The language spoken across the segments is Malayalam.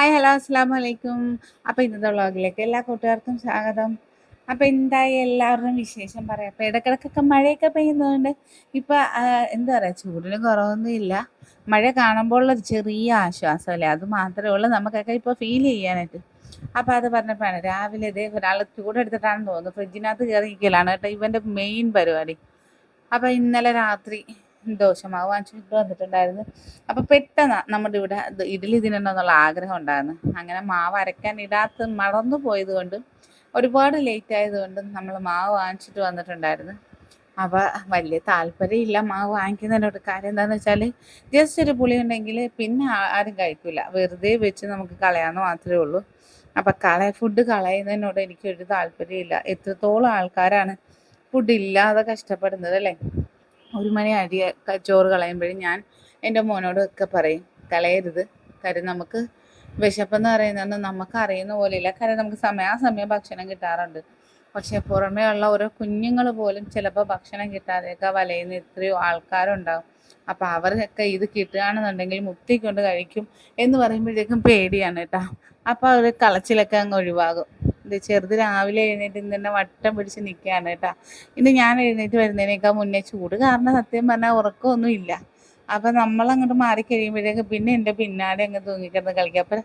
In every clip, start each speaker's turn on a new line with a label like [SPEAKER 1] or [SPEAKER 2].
[SPEAKER 1] ഹായ് ഹലോ അസ്സാം വലൈക്കും അപ്പോൾ ഇന്നത്തെ വ്ളോഗിലേക്ക് എല്ലാ കൂട്ടുകാർക്കും സ്വാഗതം. അപ്പോൾ എന്തായി എല്ലാവരുടെയും വിശേഷം പറയാം. അപ്പോൾ ഇടക്കിടക്കൊക്കെ മഴയൊക്കെ പെയ്യുന്നതുകൊണ്ട് ഇപ്പോൾ എന്താ പറയുക ചൂടിന് കുറവൊന്നും ഇല്ല. മഴ കാണുമ്പോൾ ഒരു ചെറിയ ആശ്വാസമല്ലേ? അത് മാത്രമേ ഉള്ളൂ. നമുക്കൊക്കെ ഇപ്പോൾ ഫീൽ ചെയ്യാനായിട്ട്. അപ്പോൾ അത് പറഞ്ഞപ്പോഴാണ് രാവിലെ ഇതേ ഒരാൾ ചൂടെടുത്തിട്ടാണെന്ന് തോന്നുന്നു. ഫ്രിഡ്ജിനകത്ത് കയറിയിരിക്കലാണ് കേട്ടോ ഇവന്റെ മെയിൻ പരിപാടി. അപ്പോൾ ഇന്നലെ രാത്രി ദോശമാവ് വാങ്ങിച്ചിട്ട് വന്നിട്ടുണ്ടായിരുന്നു. അപ്പോൾ പെട്ടെന്ന് നമ്മുടെ ഇവിടെ ഇഡ്ഡലി തിന്നണമെന്നുള്ള ആഗ്രഹം ഉണ്ടായിരുന്നു. അങ്ങനെ മാവ് അരയ്ക്കാൻ ഇടാത്ത മറന്നു പോയത് കൊണ്ടും ഒരുപാട് ലേറ്റ് ആയതുകൊണ്ടും നമ്മൾ മാവ് വാങ്ങിച്ചിട്ട് വന്നിട്ടുണ്ടായിരുന്നു. അപ്പോൾ വലിയ താല്പര്യമില്ല മാവ് വാങ്ങിക്കുന്നതിനോട്. കാര്യം എന്താണെന്ന് വെച്ചാൽ ജസ്റ്റ് ഒരു പുളി ഉണ്ടെങ്കിൽ പിന്നെ ആരും കഴിക്കില്ല വെറുതെ വെച്ച് നമുക്ക് കളയാമെന്ന് മാത്രമേ ഉള്ളൂ. അപ്പം കള ഫുഡ് കളയുന്നതിനോട് എനിക്കൊരു താല്പര്യമില്ല. എത്രത്തോളം ആൾക്കാരാണ് ഫുഡ് ഇല്ലാതെ കഷ്ടപ്പെടുന്നത് അല്ലേ? ഒരു മണി അരി ചോറ് കളയുമ്പോഴും ഞാൻ എന്റെ മോനോട് ഒക്കെ പറയും കളയരുത്. കാര്യം നമുക്ക് വിശപ്പെന്ന് പറയുന്നത് നമുക്ക് അറിയുന്ന പോലെയില്ല. കാര്യം നമുക്ക് സമയാസമയം ഭക്ഷണം കിട്ടാറുണ്ട്. പക്ഷേ പുറമേ ഉള്ള ഓരോ കുഞ്ഞുങ്ങൾ പോലും ചിലപ്പോൾ ഭക്ഷണം കിട്ടാതെയൊക്കെ വലയുന്ന എത്രയോ ആൾക്കാരുണ്ടാവും. അപ്പം അവരൊക്കെ ഇത് കിട്ടുകയാണെന്നുണ്ടെങ്കിൽ മുത്തിക്കൊണ്ട് കഴിക്കും എന്ന് പറയുമ്പോഴേക്കും പേടിയാണ് കേട്ടോ. അപ്പോൾ അവർ കളച്ചിലൊക്കെ അങ്ങ് ഒഴിവാകും. ഇത് ചെറുത് രാവിലെ എഴുന്നേറ്റ് ഇന്ന് തന്നെ വട്ടം പിടിച്ച് നിൽക്കുകയാണ് കേട്ടോ. ഇന്ന് ഞാൻ എഴുന്നേറ്റ് വരുന്നതിനേക്കാൾ മുന്നേ ചൂട്. കാരണം സത്യം പറഞ്ഞാൽ ഉറക്കമൊന്നും ഇല്ല. അപ്പം നമ്മൾ അങ്ങോട്ട് മാറി കഴിയുമ്പോഴേക്ക് പിന്നെ എന്റെ പിന്നാലെ അങ്ങ് തൂങ്ങിക്കിടന്ന് കളിക്കുക അപ്പം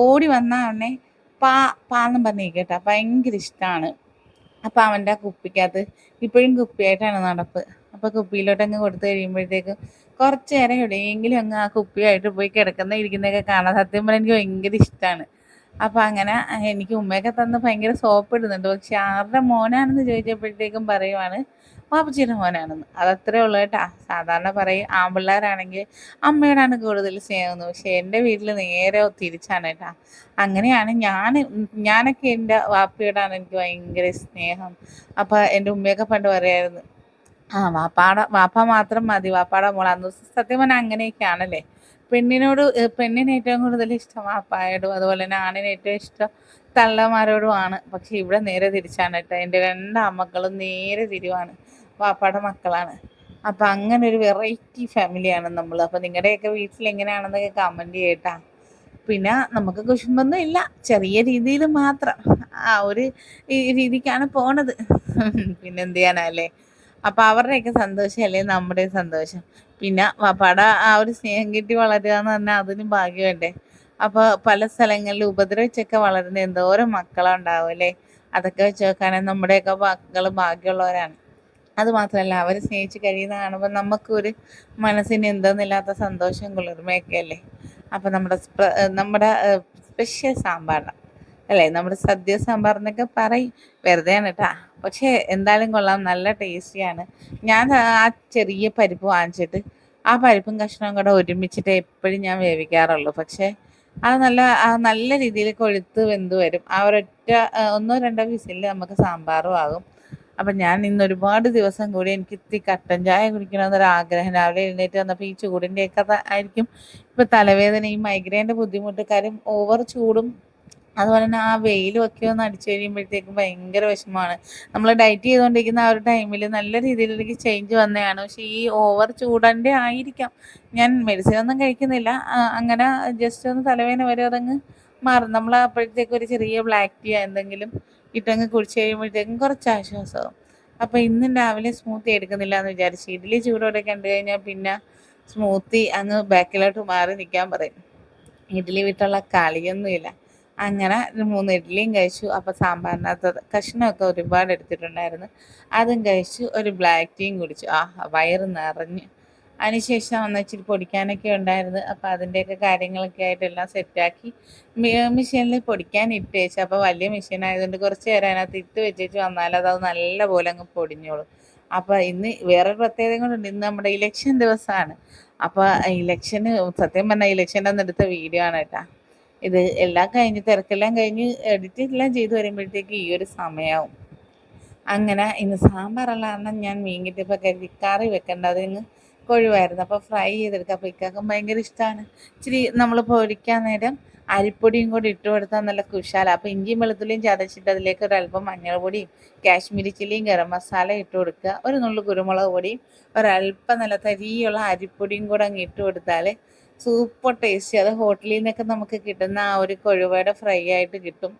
[SPEAKER 1] ഓടി വന്നാൽ അവനെ പാ പാന്നും പറഞ്ഞ് കേട്ടോ. ഭയങ്കര ഇഷ്ടമാണ് അപ്പം അവന്റെ കുപ്പിക്കകത്ത് ഇപ്പോഴും കുപ്പിയായിട്ടാണ് നടപ്പ്. അപ്പോൾ കുപ്പിയിലോട്ട് അങ്ങ് കൊടുത്തു കഴിയുമ്പോഴത്തേക്കും കുറച്ച് നേരം എവിടെയെങ്കിലും അങ്ങ് ആ കുപ്പിയായിട്ട് പോയി കിടക്കുന്ന ഇരിക്കുന്നതൊക്കെ കാണാൻ സത്യം പറഞ്ഞാൽ എനിക്ക് ഭയങ്കര ഇഷ്ടമാണ് അപ്പം അങ്ങനെ എനിക്ക് ഉമ്മയൊക്കെ തന്ന് ഭയങ്കര സോപ്പ് ഇടുന്നുണ്ട് പക്ഷെ ആരുടെ മോനാണെന്ന് ചോദിച്ചപ്പോഴത്തേക്കും പറയുവാണ് പാപ്പച്ചിയുടെ മോനാണെന്ന്. അതത്രേ ഉള്ളൂ കേട്ടാ. സാധാരണ പറയും ആമ്പിള്ളേരാണെങ്കിൽ അമ്മയോടാണ് കൂടുതൽ സ്നേഹമെന്ന് പക്ഷെ എന്റെ വീട്ടിൽ നേരെ തിരിച്ചാണ് കേട്ടാ. അങ്ങനെയാണ് ഞാൻ ഞാനൊക്കെ എന്റെ വാപ്പയോടാണ് എനിക്ക് ഭയങ്കര സ്നേഹം. അപ്പം എന്റെ ഉമ്മയൊക്കെ പണ്ട് പറയായിരുന്നു ആ വാപ്പാട വാപ്പ മാത്രം മതി വാപ്പാടെ മോൾ അന്ന് സത്യം പറഞ്ഞാൽ അങ്ങനെയൊക്കെയാണല്ലേ. പെണ്ണിനോട് പെണ്ണിന് ഏറ്റവും കൂടുതൽ ഇഷ്ടം ആപ്പായോടും അതുപോലെ തന്നെ ആണിന് ഏറ്റവും ഇഷ്ടം തള്ളമാരോടുമാണ് പക്ഷെ ഇവിടെ നേരെ തിരിച്ചാണ് കേട്ടോ. എന്റെ രണ്ട് അമ്മക്കളും നേരെ തിരിവാണ്. വാപ്പയുടെ മക്കളാണ്. അപ്പം അങ്ങനെ ഒരു വെറൈറ്റി ഫാമിലിയാണ് നമ്മൾ അപ്പം നിങ്ങളുടെയൊക്കെ വീട്ടിൽ എങ്ങനെയാണെന്നൊക്കെ കമന്റ് ചെയ്യട്ടാ. പിന്നെ നമുക്ക് കുശുമ്പൊന്നും ഇല്ല. ചെറിയ രീതിയിൽ മാത്രം ആ ഒരു രീതിക്കാണ് പോണത്. പിന്നെ എന്ത് ചെയ്യാനല്ലേ അപ്പം അവരുടെയൊക്കെ സന്തോഷമല്ലേ നമ്മുടെ സന്തോഷം? പിന്നെ പട ആ ഒരു സ്നേഹം കിട്ടി വളരുക എന്ന് പറഞ്ഞാൽ അതിനും ഭാഗ്യമല്ലേ അപ്പോൾ പല സ്ഥലങ്ങളിൽ ഉപദ്രവിച്ചൊക്കെ വളരുന്ന എന്തോരം മക്കളുണ്ടാവും അല്ലേ? അതൊക്കെ വെച്ച് നോക്കുകയാണെങ്കിൽ നമ്മുടെയൊക്കെ മക്കൾ ഭാഗ്യമുള്ളവരാണ്. അത് മാത്രമല്ല അവർ സ്നേഹിച്ച് കഴിയുന്ന കാണുമ്പോൾ നമുക്കൊരു മനസ്സിന് എന്തെന്നില്ലാത്ത സന്തോഷം കുളിർമയൊക്കെ അല്ലേ? അപ്പോൾ നമ്മുടെ നമ്മുടെ സ്പെഷ്യൽ സാമ്പാറാണ് അല്ലേ? നമ്മുടെ സദ്യ സാമ്പാർ എന്നൊക്കെ പറയും. വെറുതെയാണ് കേട്ടാ പക്ഷേ എന്തായാലും കൊള്ളാം. നല്ല ടേസ്റ്റിയാണ്. ഞാൻ ആ ചെറിയ പരിപ്പ് വാങ്ങിച്ചിട്ട് ആ പരിപ്പും കഷ്ണവും കൂടെ ഒരുമിച്ചിട്ട് എപ്പോഴും ഞാൻ വേവിക്കാറുള്ളൂ. പക്ഷേ അത് നല്ല നല്ല രീതിയിൽ കൊഴുത്ത് വെന്ത് വരും. ആ ഒരൊറ്റ ഒന്നോ രണ്ടോ വിസിലിൽ നമുക്ക് സാമ്പാറും ആകും. അപ്പം ഞാൻ ഇന്ന് ഒരുപാട് ദിവസം കൂടി എനിക്ക് ഇത്തി കട്ടൻ ചായ കുടിക്കണമെന്നൊരു ആഗ്രഹം രാവിലെ എഴുന്നേറ്റ് വന്നപ്പോൾ ഈ ചൂടിന്റെയൊക്കെ ആയിരിക്കും. ഇപ്പം തലവേദനയും മൈഗ്രെയിന്റെ ബുദ്ധിമുട്ടുകാരും ഓവർ ചൂടും അതുപോലെ തന്നെ ആ വെയിലൊക്കെ ഒന്ന് അടിച്ചു കഴിയുമ്പോഴത്തേക്കും ഭയങ്കര വിഷമമാണ്. നമ്മൾ ഡയറ്റ് ചെയ്തുകൊണ്ടിരിക്കുന്ന ആ ഒരു ടൈമിൽ നല്ല രീതിയിലേക്ക് ചേഞ്ച് വന്നതാണ്. പക്ഷേ ഈ ഓവർ ചൂടന്റെ ആയിരിക്കാം. ഞാൻ മെഡിസിൻ ഒന്നും കഴിക്കുന്നില്ല. അങ്ങനെ ജസ്റ്റ് ഒന്ന് തലവേദന വരെ അതങ്ങ് മാറും. നമ്മൾ അപ്പോഴത്തേക്കും ഒരു ചെറിയ ബ്ലാക്ക് ടീ എന്തെങ്കിലും ഇട്ടങ്ങ് കുടിച്ച് കഴിയുമ്പോഴത്തേക്കും കുറച്ച് ആശ്വാസമാകും അപ്പോൾ ഇന്നും രാവിലെ സ്മൂത്തി എടുക്കുന്നില്ല എന്ന് വിചാരിച്ചു ഇഡ്ഡലി ചൂടോടെ കണ്ടു കഴിഞ്ഞാൽ പിന്നെ സ്മൂത്തി അങ്ങ് ബാക്കിലോട്ട് മാറി നിൽക്കാൻ പറയും. ഇഡ്ഡലി വിട്ടുള്ള കളിയൊന്നുമില്ല. അങ്ങനെ മൂന്ന് ഇഡ്ഡലിയും കഴിച്ചു. അപ്പോൾ സാമ്പാറിനകത്ത് കഷ്ണമൊക്കെ ഒരുപാട് എടുത്തിട്ടുണ്ടായിരുന്നു. അതും കഴിച്ചു ഒരു ബ്ലാക്ക് ടീയും കുടിച്ചു. ആ വയറ് നിറഞ്ഞ്. അതിനുശേഷം വന്ന് ഇച്ചിരി പൊടിക്കാനൊക്കെ ഉണ്ടായിരുന്നു. അപ്പോൾ അതിന്റെയൊക്കെ കാര്യങ്ങളൊക്കെ ആയിട്ടെല്ലാം സെറ്റാക്കി മെഷീനിൽ പൊടിക്കാൻ ഇട്ട് വെച്ചു. അപ്പോൾ വലിയ മെഷീൻ ആയതുകൊണ്ട് കുറച്ച് നേരം അതിനകത്ത് ഇട്ട് വെച്ചിട്ട് വന്നാൽ അത് നല്ല പോലെ അങ്ങ് പൊടിഞ്ഞോളും. അപ്പോൾ ഇന്ന് വേറൊരു പ്രത്യേകത കൊണ്ടുണ്ട് ഇന്ന് നമ്മുടെ ഇലക്ഷൻ ദിവസമാണ്. അപ്പോൾ ഇലക്ഷന് സത്യം പറഞ്ഞാൽ ഇലക്ഷന്റെ അന്ന് എടുത്ത വീഡിയോ ആണ് കേട്ടോ. ഇത് എല്ലാം കഴിഞ്ഞ് തിരക്കെല്ലാം കഴിഞ്ഞ് എഡിറ്റ് എല്ലാം ചെയ്ത് വരുമ്പോഴത്തേക്ക് ഈ ഒരു സമയമാവും അങ്ങനെ ഇന്ന് സാമ്പാറുള്ള കാരണം ഞാൻ മീൻ കിട്ടിയപ്പോൾ കരുതി കറി വെക്കേണ്ടത് ഇന്ന് കൊഴുവായിരുന്നു. അപ്പോൾ ഫ്രൈ ചെയ്തെടുക്കുക അപ്പോൾ ഇക്കാക്കും ഭയങ്കര ഇഷ്ടമാണ് ഇച്ചിരി നമ്മൾ പൊരിക്കാൻ നേരം അരിപ്പൊടിയും കൂടി ഇട്ട് കൊടുത്താൽ നല്ല കുശാല. അപ്പോൾ ഇഞ്ചിയും വെളുത്തുള്ളിയും ചതച്ചിട്ട് അതിലേക്ക് ഒരല്പം മഞ്ഞൾപ്പൊടിയും കാശ്മീരി ചില്ലിയും ഗരം മസാല ഇട്ട് കൊടുക്കുക ഒരു നുള്ളു കുരുമുളക് പൊടിയും ഒരല്പം നല്ല തരിയുള്ള അരിപ്പൊടിയും കൂടെ അങ്ങ് ഇട്ട് കൊടുത്താൽ സൂപ്പർ ടേസ്റ്റി. അത് ഹോട്ടലിൽ നിന്നൊക്കെ നമുക്ക് കിട്ടുന്ന ആ ഒരു കൊഴുവയുടെ ഫ്രൈ ആയിട്ട് കിട്ടും.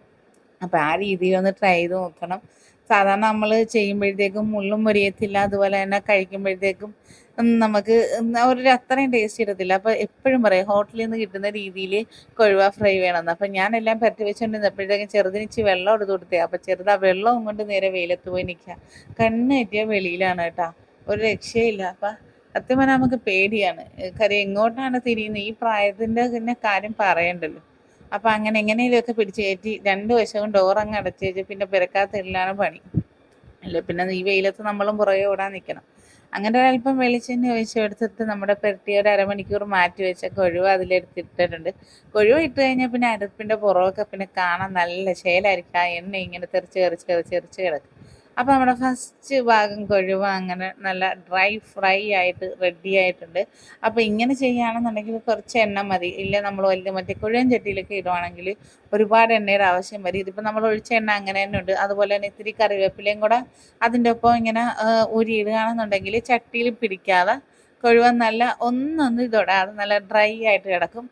[SPEAKER 1] അപ്പോൾ ആ രീതിയിൽ ഒന്ന് ട്രൈ ചെയ്ത് നോക്കണം. സാധാരണ നമ്മൾ ചെയ്യുമ്പോഴത്തേക്കും മുള്ളും മുരിയത്തില്ല അതുപോലെ തന്നെ കഴിക്കുമ്പോഴത്തേക്കും നമുക്ക് ഒരു അത്രയും ടേസ്റ്റ് ഇടത്തില്ല അപ്പോൾ എപ്പോഴും പറയും ഹോട്ടലിൽ നിന്ന് കിട്ടുന്ന രീതിയിൽ കൊഴുവ ഫ്രൈ വേണമെന്ന്. അപ്പം ഞാനെല്ലാം പരത്തി വെച്ചുകൊണ്ടിരുന്നപ്പോഴത്തേക്കും ചെറുതിനിച്ച് വെള്ളം എടുത്ത് കൊടുത്തേ. അപ്പോൾ ചെറുത് ആ വെള്ളം കൊണ്ട് നേരെ വെയിലത്ത് പോയി നിൽക്കുക കണ്ണ് വെളിയിലാണ് കേട്ടോ. ഒരു രക്ഷയില്ല. അപ്പം സത്യം പറഞ്ഞാൽ നമുക്ക് പേടിയാണ്. കാര്യം എങ്ങോട്ടാണ് തിരിയുന്നത്? ഈ പ്രായത്തിന്റെ തന്നെ കാര്യം പറയണ്ടല്ലോ. അപ്പം അങ്ങനെ എങ്ങനെയൊക്കെ പിടിച്ച് കയറ്റി രണ്ട് വശവും ഡോർ അങ്ങ് വെച്ച് പിന്നെ പിറക്കാത്തില്ലാണ് പണി. അല്ലേ? പിന്നെ ഈ വെയിലത്ത് നമ്മളും പുറകെ ഓടാൻ നിൽക്കണം അങ്ങനെ ഒരല്പം വെളിച്ചെണ്ണ എടുത്തിട്ട് നമ്മുടെ പെരട്ടി ഒരു അരമണിക്കൂർ മാറ്റി വെച്ച കൊഴുവ അതിലെടുത്തിട്ടിട്ടുണ്ട് കൊഴുവ ഇട്ട് കഴിഞ്ഞാൽ പിന്നെ അരപ്പിന്റെ പുറമൊക്കെ പിന്നെ കാണാൻ നല്ല ശേലായിരിക്കും. ആ എണ്ണ ഇങ്ങനെ തെറിച്ച് തെറിച്ച് തെറിച്ച് തെറിച്ച് കിടക്കും. അപ്പോൾ നമ്മുടെ ഫസ്റ്റ് ഭാഗം കൊഴുവ അങ്ങനെ നല്ല ഡ്രൈ ഫ്രൈ ആയിട്ട് റെഡി ആയിട്ടുണ്ട്. അപ്പോൾ ഇങ്ങനെ ചെയ്യുകയാണെന്നുണ്ടെങ്കിൽ കുറച്ച് എണ്ണ മതി. ഇല്ല നമ്മൾ വലിയ മറ്റേ കുഴൻ ചട്ടിയിലൊക്കെ ഇടുവാണെങ്കിൽ ഒരുപാട് എണ്ണയുടെ ആവശ്യം വരും. ഇതിപ്പോൾ നമ്മൾ ഒഴിച്ച എണ്ണ അങ്ങനെ തന്നെ ഉണ്ട്. അതുപോലെ തന്നെ ഇത്തിരി കറിവേപ്പിലയും കൂടെ അതിന്റെ ഒപ്പം ഇങ്ങനെ ഊരിയിടുകയാണെന്നുണ്ടെങ്കിൽ ചട്ടിയിൽ പിടിക്കാതെ കൊഴുവ നല്ല ഒന്നൊന്ന് ഇതൊടാതെ നല്ല ഡ്രൈ ആയിട്ട് കിടക്കും.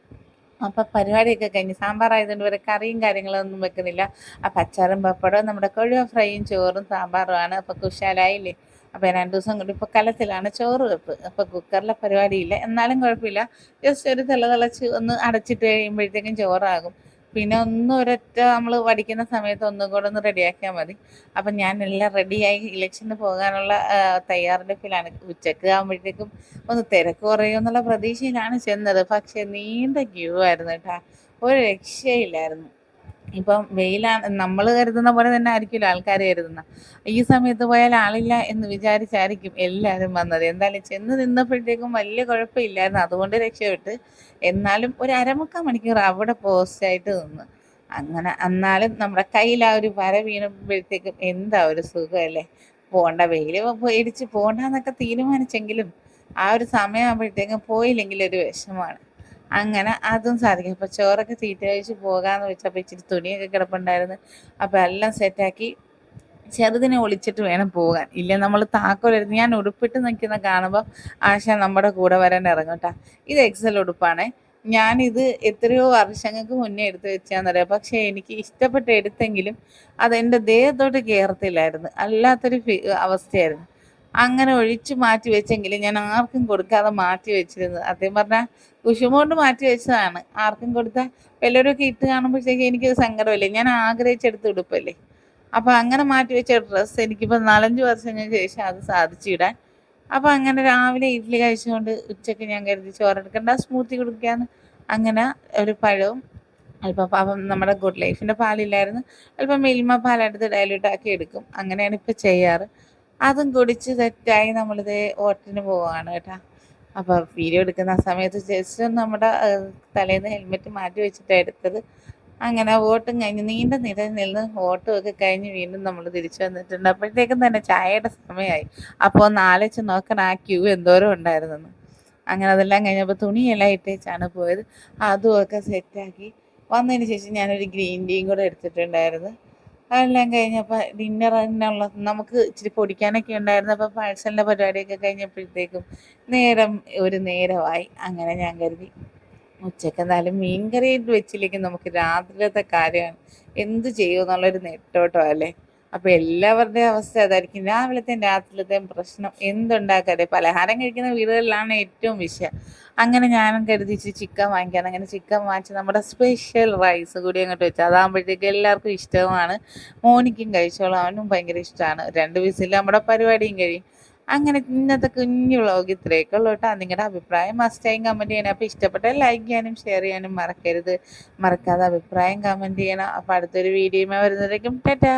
[SPEAKER 1] അപ്പം പരിപാടിയൊക്കെ കഴിഞ്ഞ് സാമ്പാറായതുകൊണ്ട് വരെ കറിയും കാര്യങ്ങളൊന്നും വെക്കുന്നില്ല. ആ പച്ചാറും പപ്പടവും നമ്മുടെ കൊഴുവ ഫ്രൈയും ചോറും സാമ്പാറുമാണ് അപ്പം കുശാലായില്ലേ? അപ്പം രണ്ട് ദിവസം കൂടി ഇപ്പോൾ കലത്തിലാണ് ചോറ് വെപ്പ്. അപ്പം കുക്കറിലെ പരിപാടിയില്ല. എന്നാലും കുഴപ്പമില്ല. ജസ്റ്റ് ഒരു തിള തിളച്ച് ഒന്ന് അടച്ചിട്ട് കഴിയുമ്പോഴത്തേക്കും ചോറാകും. പിന്നെ ഒന്നും ഒരൊറ്റ നമ്മൾ പഠിക്കുന്ന സമയത്ത് ഒന്നും കൂടെ ഒന്ന് റെഡിയാക്കിയാൽ മതി. അപ്പം ഞാൻ എല്ലാം റെഡിയായി ഇലക്ഷന് പോകാനുള്ള തയ്യാറെടുപ്പിലാണ്. ഉച്ചയ്ക്ക് ആകുമ്പോഴത്തേക്കും ഒന്ന് തിരക്ക് കുറയുമെന്നുള്ള പ്രതീക്ഷയിലാണ് ചെന്നത്. പക്ഷേ നീണ്ട ക്യൂ ആയിരുന്നു കേട്ടോ. ഒരു രക്ഷയില്ലായിരുന്നു. ഇപ്പം വെയിലാണ് നമ്മൾ കരുതുന്ന പോലെ തന്നെ ആയിരിക്കില്ല ആൾക്കാർ കരുതുന്ന. ഈ സമയത്ത് പോയാൽ ആളില്ല എന്ന് വിചാരിച്ചായിരിക്കും എല്ലാവരും വന്നത്. എന്തായാലും ചെന്ന് നിന്നപ്പോഴത്തേക്കും വലിയ കുഴപ്പമില്ലായിരുന്നു. അതുകൊണ്ട് രക്ഷപ്പെട്ട് എന്നാലും ഒരു അരമുക്കാൽ മണിക്കൂർ അവിടെ പോസ്റ്റായിട്ട് നിന്ന്. അങ്ങനെ എന്നാലും നമ്മുടെ കയ്യിൽ ആ ഒരു വര വീണപ്പോഴത്തേക്കും എന്താ ഒരു സുഖമല്ലേ? പോകണ്ട വെയിൽ പേടിച്ച് പോകണ്ടെന്നൊക്കെ തീരുമാനിച്ചെങ്കിലും ആ ഒരു സമയമാകുമ്പോഴത്തേക്കും പോയില്ലെങ്കിൽ ഒരു വിഷമമാണ്. അങ്ങനെ അതും സാധിക്കും. അപ്പോൾ ചോറൊക്കെ തീറ്റ കഴിച്ച് പോകാമെന്ന് വെച്ചപ്പോൾ ഇച്ചിരി തുണിയൊക്കെ കിടപ്പുണ്ടായിരുന്നു. അപ്പോൾ എല്ലാം സെറ്റാക്കി ചെറുതിനെ ഒളിച്ചിട്ട് വേണം പോകാൻ. ഇല്ല നമ്മൾ താക്കോലെടുത്ത് ഞാൻ ഉടുപ്പിട്ട് നിൽക്കുന്ന കാണുമ്പോൾ ആശ നമ്മുടെ കൂടെ വരാൻ കേട്ടോ ഇത് എക്സൽ ഉടുപ്പാണേ. ഞാനിത് എത്രയോ വർഷങ്ങൾക്ക് മുന്നേ എടുത്ത് വെച്ചാന്നറിയാം പക്ഷേ എനിക്ക് ഇഷ്ടപ്പെട്ട് എടുത്തെങ്കിലും അതെന്റെ ദേഹത്തോട്ട് കയറത്തില്ലായിരുന്നു അല്ലാത്തൊരു അവസ്ഥയായിരുന്നു. അങ്ങനെ ഒഴിച്ചു മാറ്റി വെച്ചെങ്കിൽ ഞാൻ ആർക്കും കൊടുക്കാതെ മാറ്റി വെച്ചിരുന്നത്. അദ്ദേഹം പറഞ്ഞാൽ കുശുമോണ്ട് മാറ്റി വെച്ചതാണ്. ആർക്കും കൊടുത്താൽ വല്ലവരൊക്കെ ഇട്ട് കാണുമ്പോഴത്തേക്ക് എനിക്കത് സങ്കടമല്ലേ? ഞാൻ ആഗ്രഹിച്ചെടുത്ത് ഉടുപ്പല്ലേ അപ്പോൾ അങ്ങനെ മാറ്റി വെച്ച ഡ്രസ്സ് എനിക്കിപ്പോൾ നാലഞ്ച് വർഷങ്ങൾക്ക് ശേഷം അത് സാധിച്ചിടാൻ അപ്പോൾ അങ്ങനെ രാവിലെ ഇഡ്ഡലി കഴിച്ചുകൊണ്ട് ഉച്ചയ്ക്ക് ഞാൻ കരുതി ചോറെടുക്കണ്ട സ്മൂത്തി കുടിക്കാന്ന്. അങ്ങനെ ഒരു പഴവും അല്പം പാപം നമ്മുടെ ഗുഡ് ലൈഫിന്റെ പാലില്ലായിരുന്നു. അല്പം മിൽമ പാലെടുത്ത് ഡയലൂട്ടാക്കി എടുക്കും. അങ്ങനെയാണ് ഇപ്പോൾ ചെയ്യാറ്. അതും കുടിച്ച് തെറ്റായി നമ്മളിത് ഓട്ടിന് പോവാണ് കേട്ടോ. അപ്പോൾ വീഡിയോ എടുക്കുന്ന സമയത്ത് ജസ്റ്റ് നമ്മുടെ തലേന്ന് ഹെൽമെറ്റ് മാറ്റി വെച്ചിട്ടാണ് എടുത്തത്. അങ്ങനെ ഓട്ടും കഴിഞ്ഞ് നീണ്ട നിര നിന്ന് ഓട്ടും ഒക്കെ കഴിഞ്ഞ് വീണ്ടും നമ്മൾ തിരിച്ചു വന്നിട്ടുണ്ട്. അപ്പോഴത്തേക്കും തന്നെ ചായയുടെ സമയമായി. അപ്പോൾ ഒന്ന് ആലോചിച്ച് നോക്കണം ആ ക്യൂ എന്തോരം ഉണ്ടായിരുന്നെന്ന്. അങ്ങനെ അതെല്ലാം കഴിഞ്ഞപ്പോൾ തുണിയെല്ലാം ഇട്ടേച്ചാണ് പോയത്. അതും ഒക്കെ സെറ്റാക്കി വന്നതിന് ശേഷം ഞാനൊരു ഗ്രീൻ ടീയും കൂടെ എടുത്തിട്ടുണ്ടായിരുന്നു. അതെല്ലാം കഴിഞ്ഞപ്പോൾ ഡിന്നർ തന്നെയുള്ള നമുക്ക് ഇച്ചിരി പൊടിക്കാനൊക്കെ ഉണ്ടായിരുന്നു. അപ്പോൾ പാഴ്സലിന്റെ പരിപാടിയൊക്കെ കഴിഞ്ഞപ്പോഴത്തേക്കും നേരം ഒരു നേരമായി. അങ്ങനെ ഞാൻ കരുതി ഉച്ചയ്ക്ക് എന്തായാലും മീൻ കറി വെച്ചില്ലെങ്കിൽ നമുക്ക് രാത്രിയിലത്തെ കാര്യമാണ്. എന്ത് ചെയ്യുമെന്നുള്ളൊരു നെട്ടോട്ടോ അല്ലേ? അപ്പോൾ എല്ലാവരുടെയും അവസ്ഥ അതായിരിക്കും. രാവിലത്തെയും രാത്രിയിലത്തെയും പ്രശ്നം എന്തുണ്ടാക്കാതെ പലഹാരം കഴിക്കുന്ന വീടുകളിലാണ് ഏറ്റവും വിഷയം. അങ്ങനെ ഞാനും കരുതി ചിക്കൻ വാങ്ങിക്കാൻ അങ്ങനെ ചിക്കൻ വാങ്ങിച്ച് നമ്മുടെ സ്പെഷ്യൽ റൈസ് കൂടി അങ്ങോട്ട് വെച്ചു അതാകുമ്പോഴത്തേക്ക് എല്ലാവർക്കും ഇഷ്ടവുമാണ്. മോനിക്കും കഴിച്ചോളാം. അവനും ഭയങ്കര ഇഷ്ടമാണ്. രണ്ട് വിസിൽ നമ്മുടെ പരിപാടിയും കഴിയും. അങ്ങനെ ഇന്നത്തെ കുഞ്ഞു വ്ളോഗ് ഇത്രയൊക്കെ ഉള്ളൂ കേട്ടോ. നിങ്ങളുടെ അഭിപ്രായം മസ്റ്റായും കമന്റ് ചെയ്യണം. അപ്പോൾ ഇഷ്ടപ്പെട്ടാൽ ലൈക്ക് ചെയ്യാനും ഷെയർ ചെയ്യാനും മറക്കരുത്. മറക്കാതെ അഭിപ്രായം കമന്റ് ചെയ്യണം. അപ്പോൾ അടുത്തൊരു വീഡിയോയുമായി വരുന്നതായിരിക്കും ടാറ്റാ!